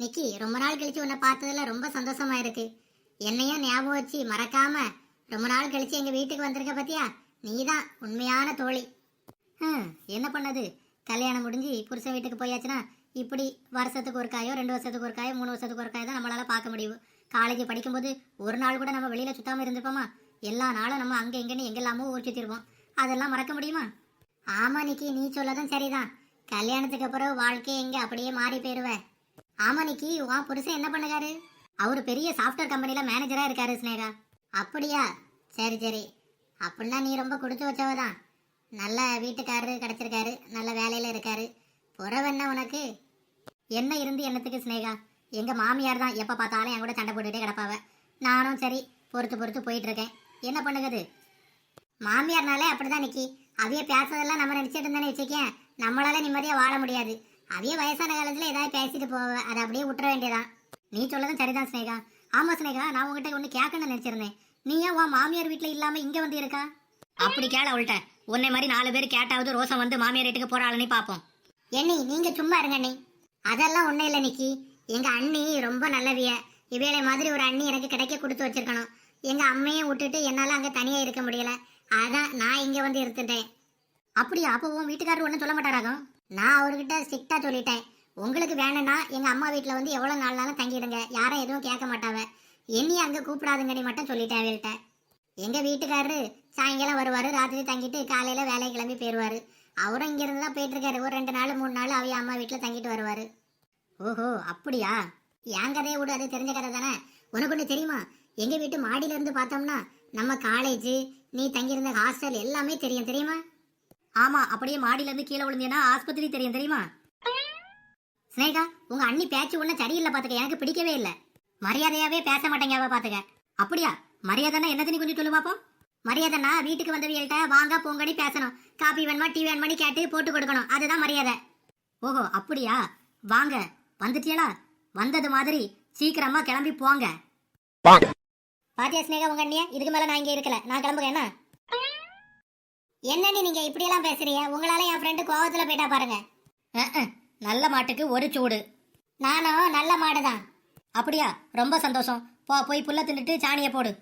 நிக்கி ரொம்ப நாள் கழிச்சு உன்னை பார்த்ததுல ரொம்ப சந்தோஷமா இருக்கு என்னையும் ஞாபகம் வச்சு மறக்காம ரொம்ப நாள் கழிச்சு எங்க வீட்டுக்கு வந்திருக்க பத்தியா? நீதான் உண்மையான தோழி. என்ன பண்ணது? கல்யாணம் முடிஞ்சு புருஷன் வீட்டுக்கு போயாச்சுன்னா இப்படி வருஷத்துக்கு ஒரு காயோ ரெண்டு வருஷத்துக்கு ஒரு காயோ மூணு வருஷத்துக்கு ஒரு காயோ தான் நம்மளால பார்க்க முடியும். காலேஜ் படிக்கும்போது ஒரு நாள் கூட நம்ம வெளியில சுத்தாம இருந்திருப்போமா? எல்லா நாளும் நம்ம அங்க எங்கன்னு எங்கெல்லாமோ ஊர் சுத்திருப்போம். அதெல்லாம் மறக்க முடியுமா? ஆமா நிக்கி நீ சொல்லதும் சரிதான். கல்யாணத்துக்கு அப்புறம் வாழ்க்கை எங்க அப்படியே மாறி போயிருவ. ஆமா நிக்கி. உன் புருஷன் என்ன பண்ணுகாரு? அவரு பெரிய சாஃப்ட்வேர் கம்பெனில மேனேஜரா இருக்காரு ஸ்னேகா அப்படியா? சரி சரி. அப்படின்னா நீ ரொம்ப கொடுத்து வச்சவதான். நல்ல வீட்டுக்காரரு கிடைச்சிருக்காரு. நல்ல வேலையில இருக்காரு. என்ன உனக்கு? என்ன இருந்து என்னத்துக்கு ஸ்னேகா எங்க மாமியார் தான் எப்ப பார்த்தாலும் என் கூட சண்டை போட்டுக்கிட்டே கிடப்பாவ. நானும் சரி பொறுத்து பொறுத்து போயிட்டு இருக்கேன் என்ன பண்ணுகிறது மாமியார்னாலே அப்படிதான் நிக்கி. அவைய பேசுறதெல்லாம் நம்ம நினைச்சிட்டு இருந்தானே வச்சுக்கேன். நம்மளால நிம்மதியா வாழ முடியாது. அவிய வயசான காலத்துல ஏதாவது பேசிட்டு போவ அதை அப்படியே விட்டுற வேண்டியதான் நீ சொல்லதும் சரிதான் ஸ்னேகா ஆமா ஸ்னேகா நான் உங்ககிட்ட ஒண்ணு கேட்கணும்னு நினைச்சிருந்தேன். நீ ஏன் உன் மாமியார் வீட்டுல இல்லாம இங்க வந்து இருக்கா? அப்படி கேள அவள்கிட்ட. உன்னை மாதிரி நாலு பேர் கேட்டாவது ரோசம் வந்து மாமியார் வீட்டுக்கு போறாள்னு பாப்போம். என்னி நீங்க சும்மா இருங்க அண்ணி. அதெல்லாம் ஒண்ணும் இல்ல நிக்கி எங்க அண்ணி ரொம்ப நல்லவிய. இவேளை மாதிரி ஒரு அண்ணி எனக்கு கிடைக்க கொடுத்து வச்சிருக்கணும். எங்க அம்மையை விட்டுட்டு என்னால அங்க தனியா இருக்க முடியல. அதான் நான் இங்க வந்து இருந்துட்டேன். அப்படியா? அப்போ உன் வீட்டுக்காரர் ஒன்றும் சொல்ல மாட்டாராகும் நான் அவர்கிட்ட ஸ்ட்ரிக்டா சொல்லிட்டேன். உங்களுக்கு வேணும்னா எங்க அம்மா வீட்டில் வந்து எவ்வளோ நாள்னாலும் தங்கிடுங்க. யாரும் எதுவும் கேட்க மாட்டாவ. என்னையும் அங்கே கூப்பிடாதுங்கடி மட்டும் சொல்லிட்டேன் அவர்கிட்ட. எங்க வீட்டுக்காரரு சாயங்காலம் வருவார். ராத்திரி தங்கிட்டு காலையில் வேலையை கிளம்பி போயிடுவாரு அவரும் இங்கிருந்து தான் போயிட்டுருக்காரு. ஒரு ரெண்டு நாள் மூணு நாள் அவைய அம்மா வீட்டில் தங்கிட்டு வருவார். ஓஹோ அப்படியா? என் கதையை விட. அது தெரிஞ்ச கதை தானே? உனக்கு ஒன்று தெரியுமா? எங்கள் வீட்டு மாடியிலேருந்து பார்த்தோம்னா நம்ம காலேஜ் நீ தங்கியிருந்த ஹாஸ்டல் எல்லாமே தெரியும். தெரியுமா? ஆமா அப்படியே மாடியில இருந்து கீழே விழுந்தேன்னா ஆஸ்பத்திரி தெரியும் தெரியுமா? ஸ்னேகா உங்க அண்ணி பேச்சு ஒன்றும் சரியில்லை பாத்துக்க எனக்கு பிடிக்கவே இல்லை. மரியாதையாவே பேச மாட்டேங்க பாத்துக்க. அப்படியா? மரியாதைன்னா என்னதுன்னு கொஞ்சம் சொல்லு பாப்போம் மரியாதைன்னா வீட்டுக்கு வந்தவியல்கிட்ட வாங்க போங்கடி பேசணும். காபி வேணுமா டீ வேணுமாடி கேட்டு போட்டு கொடுக்கணும். அதுதான் மரியாதை. ஓஹோ அப்படியா? வாங்க. வந்துட்டியலா? வந்தது மாதிரி சீக்கிரமா கிளம்பி போங்க. பாத்தியா ஸ்னேகா உங்க அண்ணிய? இதுக்கு மேல நான் இங்க இருக்கல. நான் கிளம்புங்க என்ன? என்னடி நீங்க இப்படி எல்லாம் பேசுறீங்க? உங்களால என் ஃப்ரெண்டு கோவத்துல போயிட்டா பாருங்க. நல்ல மாட்டுக்கு ஒரு சூடு. நானும் நல்ல மாடுதான். அப்படியா? ரொம்ப சந்தோஷம். போ போய் புல்ல தின்னுட்டு சாணியை போடு.